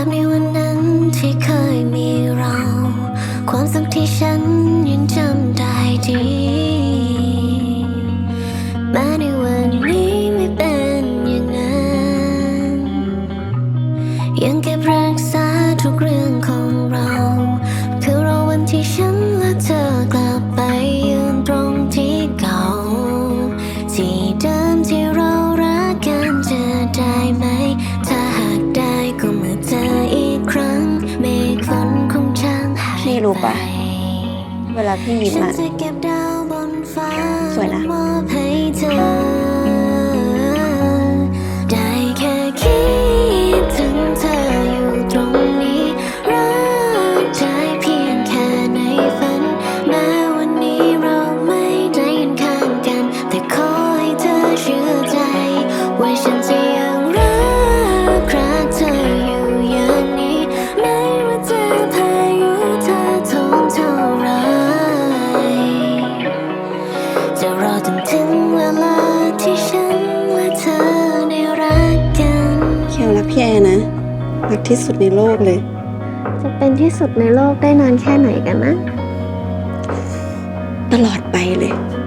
าพในวันนั้นที่เคยมีเรา ความสุขที่ฉันยังจำได้ดีแม้ในวันนี้ไม่เป็นอย่างนั้น ยังเก็บรักษาทุกเรื่องของเราเพื่อรอวันที่ฉันและเธอกลับไปยืนตรงที่เก่าที่ หายพี่รู้ไปปะเวลาพี่ยิ้มฉันอะจะเก็บดาวบนฟ้าสวยนะ รักพี่แอร์นะ รักที่สุดในโลกเลย จะเป็นที่สุดในโลกได้นานแค่ไหนกันนะ ตลอดไปเลยเ